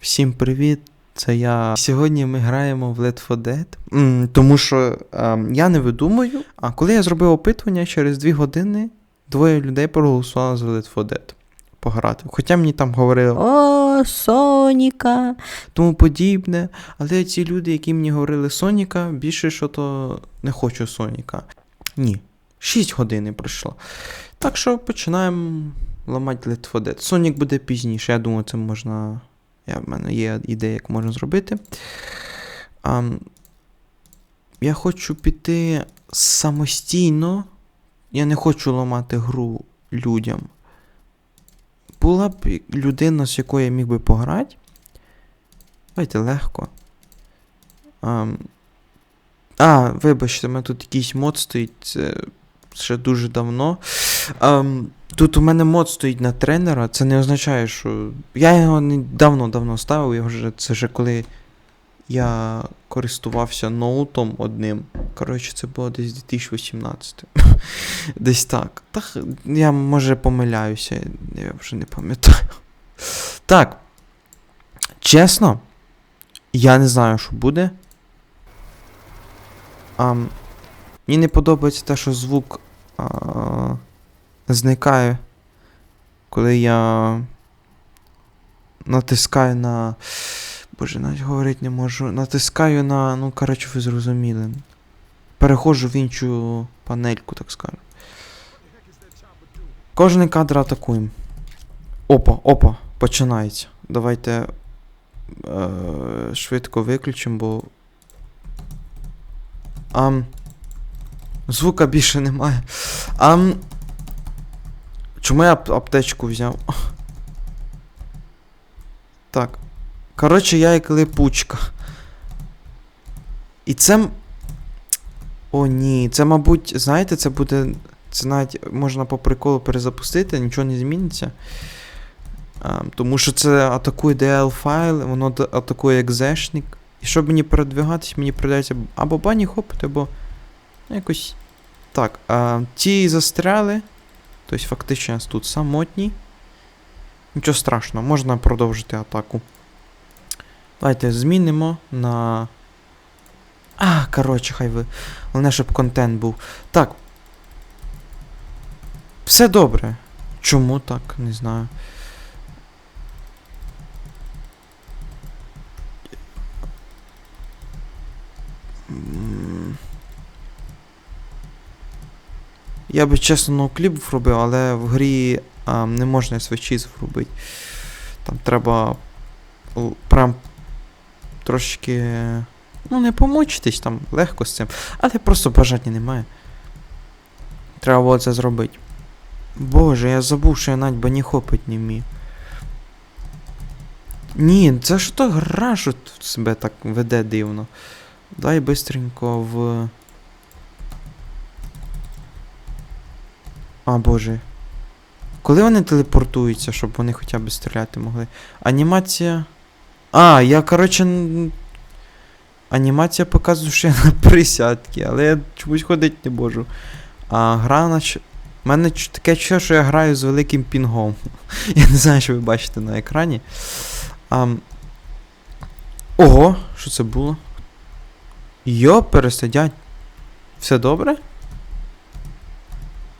Всім привіт! Це я. Сьогодні ми граємо в Let for Dead. Тому що ем, я не видумую. А коли я зробив опитування, через 2 години двоє людей проголосували за Let for Dead пограти. Хоча мені там говорили О, Соніка. тому подібне. Але ці люди, які мені говорили Соніка, більше що то не хочу Соніка. Ні. 6 годин пройшло. Так що починаємо ламати Let for Dead. Сонік буде пізніше. Я думаю, це можна. Я, в мене є ідея, як можна зробити. А, я хочу піти самостійно. Я не хочу ламати гру людям. Була б людина, з якою я міг би пограти. Давайте легко. Ам... А, вибачте, у мене тут якийсь мод стоїть. Це ще дуже давно. Ам... Тут у мене мод стоїть на тренера. Це не означає, що. Я його не давно-давно ставив, я вже... це вже коли я користувався ноутом одним. Коротше, це було десь 2018. Десь так. Та х- я може помиляюся, я вже не пам'ятаю. Так. Чесно, я не знаю, що буде. А, мені не подобається те, що звук а, зникає, коли я натискаю на. Боже, навіть говорити не можу. Натискаю на. Ну, коротше, ви зрозуміли. Переходжу в іншу панельку, так скажемо. Кожний кадр атакуємо. Опа, опа, починається. Давайте е, швидко виключимо, бо. Ам. Звука більше немає. Ам. Чому я аптечку взяв? Так. Коротше, я як липучка. І це. О, ні. Це, мабуть, знаєте, це буде. Це навіть можна по приколу перезапустити, нічого не зміниться. А, тому що це атакує DL файл, воно атакує екзешник. І щоб мені передвигатись, мені придеться або бані хопити, або якось. Так, а, ті застряли. Тобто фактично нас тут самотні. Нічого страшного, можна продовжити атаку. Давайте змінимо на. А, коротше, хай ви. Головне, щоб контент був. Так. Все добре. Чому так? Не знаю. М. Я би чесно ноукліп вробив, але в грі а, не можна свечіз вробити. Там треба прям трошки. Ну, не помучитись там легко з цим. Але просто бажання немає. Треба було це зробити. Боже, я забув, що я навіть бані хопить не вмію. Ні, це ж то гра, що тут себе так веде дивно. Дай бистренько в. А, боже. Коли вони телепортуються, щоб вони хоча б стріляти могли? Анімація. А, я, коротше. Анімація показує, що я на присядки, але я чомусь ходити не можу. А гра нач... У мене таке чує, що я граю з великим пінгом. я не знаю, що ви бачите на екрані. А... Ого, що це було? Йо, пересидять. Все добре?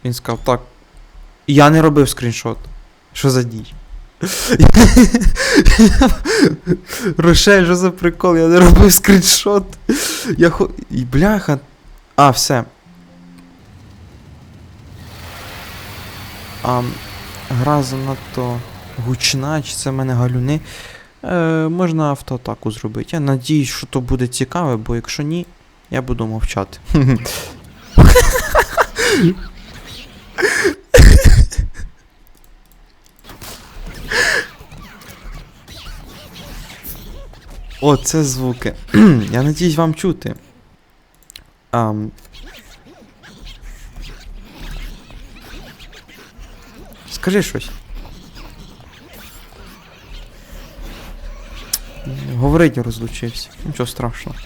Він сказав, так. Я не робив скріншот. Що за дій? Рошель, що за прикол? Я не робив скріншот. Я хо. І бляха. А, все. А, гра занадто гучна, чи це в мене галюни. Е, можна автоатаку зробити. Я надіюсь, що то буде цікаве, бо якщо ні, я буду мовчати. О, це звуки. Я надіюсь вам чути. Ам... Скажи щось. Говорить розлучився. Нічого страшного.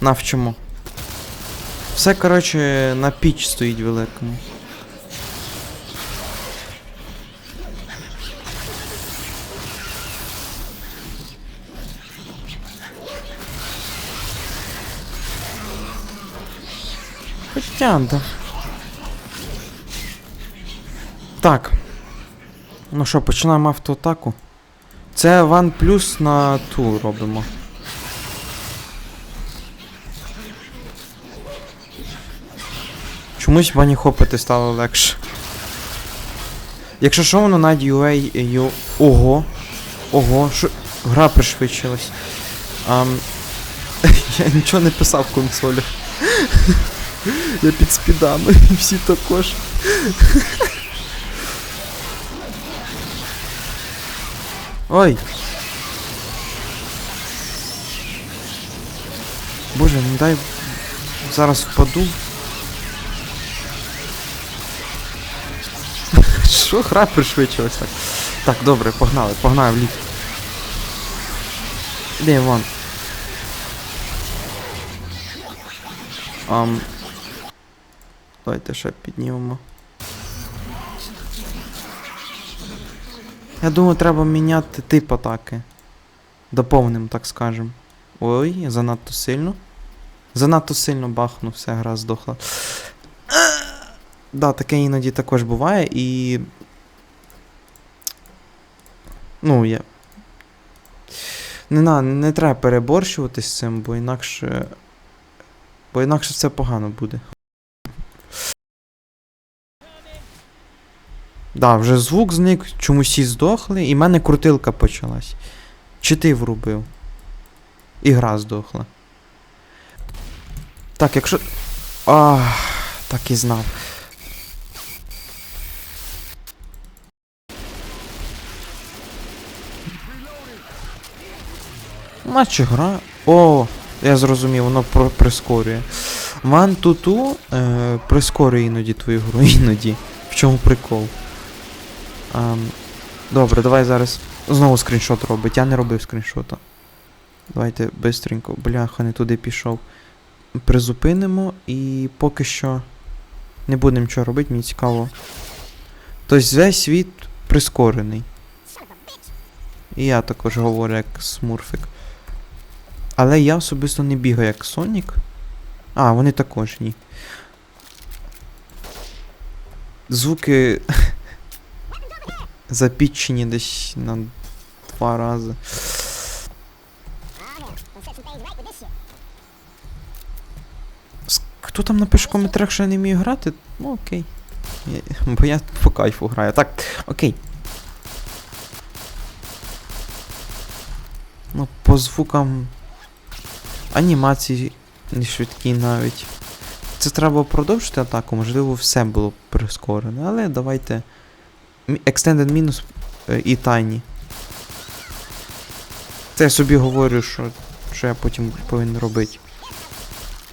Навчимо. Все, коротше, на піч стоїть великому. Хоча, да. Так. Ну що, починаємо автоатаку. Це ван плюс на ту робимо. Чомусь бані хопити стало легше. Якщо що, воно на UA... Ю... Ого. Ого, що... Гра пришвидшилась. Ам... Я нічого не писав в консолі. Я під спідами, і всі також. Ой. Боже, не дай зараз впаду. Що гра пришвидшилась так? Так, добре, погнали, погнали в ліфт. Де вон? Ам. Давайте ще піднімемо. Я думаю, треба міняти тип атаки. Доповним, так скажем. Ой, занадто сильно. Занадто сильно бахнув, вся гра здохла. Да, таке іноді також буває і. Ну, я. Не, на, не треба переборщувати з цим, бо інакше. Бо інакше це погано буде. Да, вже звук зник, чомусь всі здохли, і в мене крутилка почалась. Чи ти врубив? І гра здохла. Так, якщо. Ах, так і знав. Наче гра. О, я зрозумів, воно прискорює. Ван туту е, прискорює іноді твою гру, іноді. В чому прикол? Ам, добре, давай зараз знову скріншот робить. Я не робив скріншота. Давайте бистренько. Бляха, не туди пішов. Призупинимо і поки що не будемо нічого робити, мені цікаво. Тобто весь світ прискорений. І я також говорю як смурфик. Але я особисто не бігаю як Сонік. А, вони також ні. Звуки запічені десь на два рази. Хто там напише в коментарях, я не вмію грати? Ну окей. Я- Бо я по кайфу граю. Так, окей. Ну, по звукам анімації не швидкі навіть. Це треба продовжити атаку, можливо, все було прискорене, але давайте. Extended мінус е, і тайні. Це я собі говорю, що, що я потім повинен робити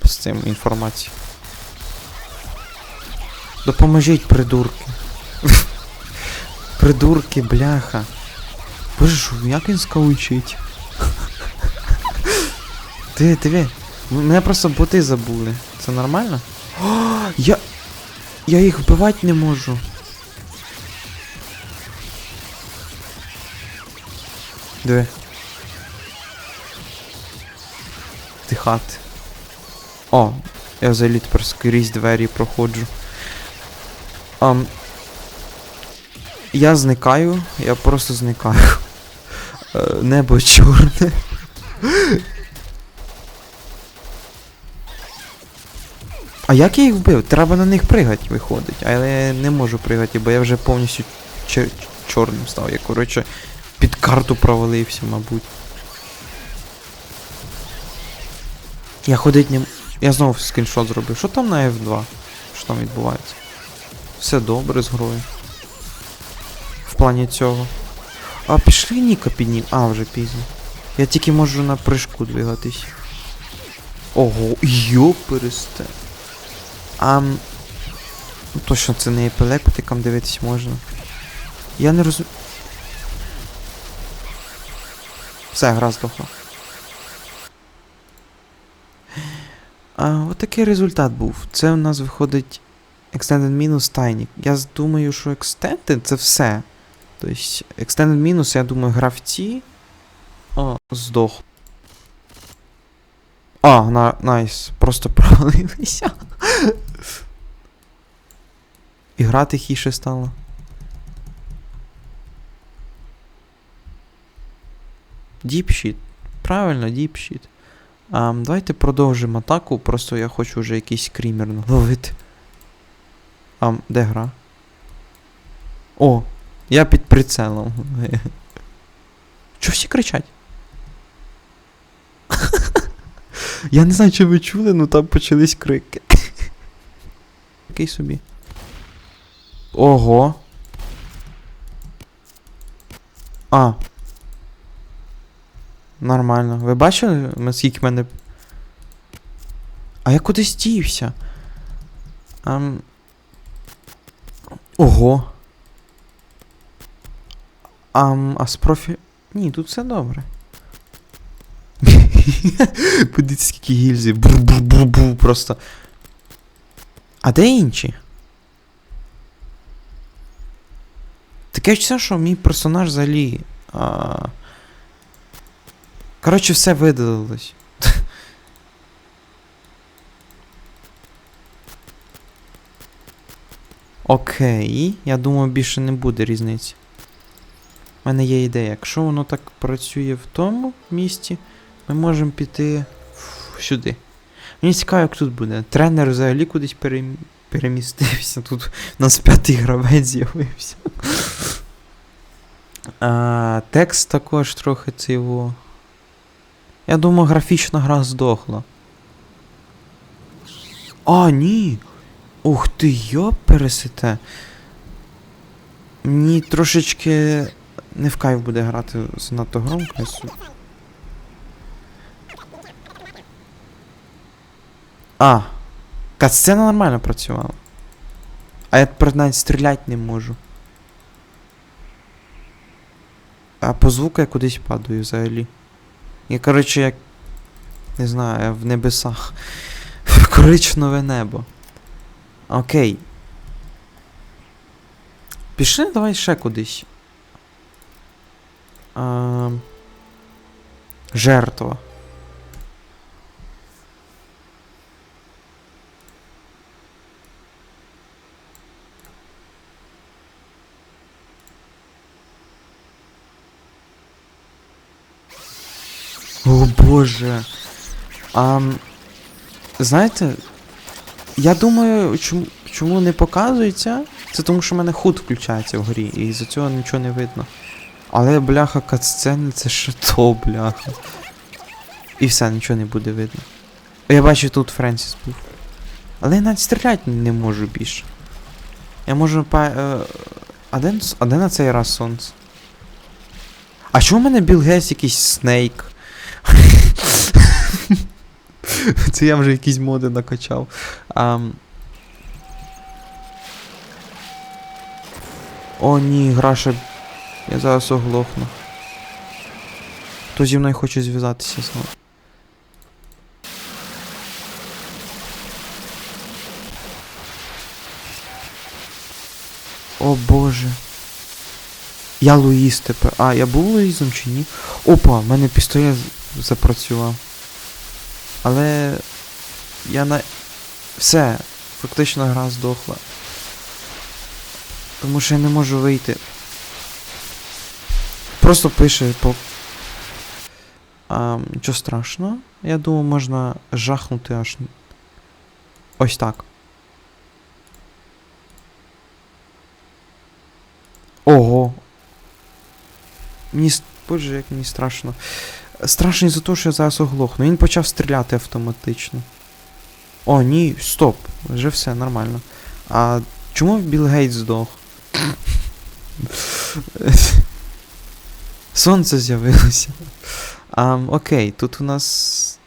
з цим інформацією. Допоможіть, придурки. придурки, бляха. Боже, як він скаучить? Диви. М- Мене просто боти забули. Це нормально? О, я. Я їх вбивати не можу. Диви. Тихати. О, я взагалі тепер скрізь двері проходжу. Ам. Я зникаю, я просто зникаю. Е, Небо чорне. А як я їх вбив? Треба на них пригати, виходить. Але я не можу пригати, бо я вже повністю чорним став. Я, коротше, під карту провалився, мабуть. Я ходить не. Я знову скріншот зробив. Що там на F2? Що там відбувається? Все добре з грою. В плані цього. А пішли Ніка піднім. А, вже пізно. Я тільки можу на прыжку двигатись. Ого, йопересте. А. Ну, точно це не епілептикам дивитись можна. Я не розумію. Все, гра здохла. А, отакий результат був. Це у нас виходить Extended мінус Tiny. Я думаю, що Extended це все. Тобто, Extended мінус, я думаю, гравці. О, здох. А, на, найс. Просто провалилися. І гра тихіше стала. Діпшіт. Правильно, діпшіт. А, давайте продовжимо атаку, просто я хочу вже якийсь скрімер наловити. А, де гра? О, я під прицелом. Чого всі кричать? я не знаю, чи ви чули, ну там почались крики. Який собі. Ого. А. Нормально. Ви бачили, наскільки мене. А я кудись дівся? Ам... Ого. Ам, а з профі. Ні, тут все добре. Подивіться, скільки гільзі. Бу-бу-бу-бу просто. А де інші? Таке все, що мій персонаж взагалі. А... Коротше, все видалилось. Окей, я думаю, більше не буде різниці. У мене є ідея. Якщо воно так працює в тому місці, ми можемо піти сюди. Мені цікаво, як тут буде. Тренер взагалі кудись перем... перемістився. Тут у нас п'ятий гравець з'явився. А, текст також трохи цього. Я думаю, графічна гра здохла. А, ні. Ух ти, пересите. Мені трошечки не в кайф буде грати занадто громко. А. Катсцена нормально працювала. А я тепер навіть стріляти не можу. А по звуку я кудись падаю взагалі. Я, коротше, як. Не знаю, в небесах. Коричневе небо. Окей. Пішли давай ще кудись. А, жертва. О боже. А, знаєте, я думаю, чому, чому не показується? Це тому, що в мене худ включається в грі, і з-за цього нічого не видно. Але бляха катсцени це що то, бляха. І все, нічого не буде видно. Я бачу, тут Френсіс був. Але я навіть стріляти не можу більше. Я можу па. А, де, а де на цей раз сонце? А чому в мене Біл Гейтс якийсь снейк? Це я вже якісь моди накачав. Ам... О, ні, Граша. Я зараз оглохну. Хто зі мною хоче зв'язатися знову? О боже. Я Луїс тепер. А, я був Луїзом чи ні? Опа, в мене пістолет запрацював. Але я на. Все, фактично гра здохла. Тому що я не можу вийти. Просто пише по. А, нічого страшного. Я думаю, можна жахнути аж. Ось так. Ого. Мені. Боже, як мені страшно. Страшно із-за того, що я зараз оглохну. Він почав стріляти автоматично. О, ні, стоп. Вже все нормально. А чому Білл Гейтс здох? Сонце з'явилося. А, окей, тут у нас.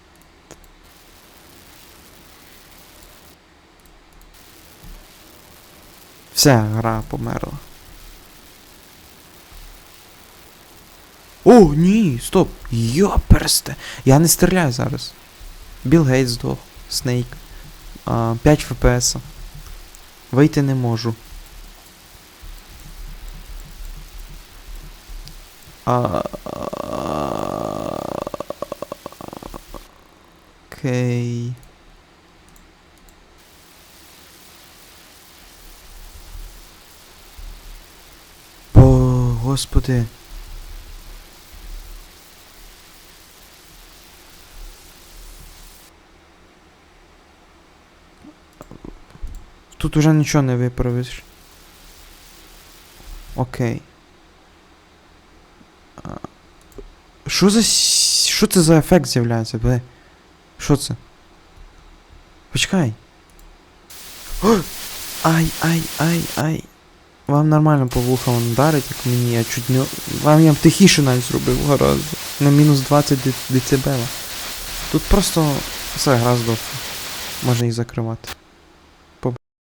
Все, гра померла. О, ні, стоп! Йоперсте! Я не стріляю зараз. Біл Гейт здох, Снейк. А, 5 ФПС. Вийти не можу. А... Окей. Господи. Тут уже нічого не виправиш. Окей. Що за. Що це за ефект з'являється, бля? Що це? Почекай. О! Ай, ай, ай, ай. Вам нормально по вухам дарить, як мені, я чуть не. Вам я б тихіше навіть зробив гаразд. На мінус 20 де- децибела. Тут просто все, гра здохла. Можна її закривати.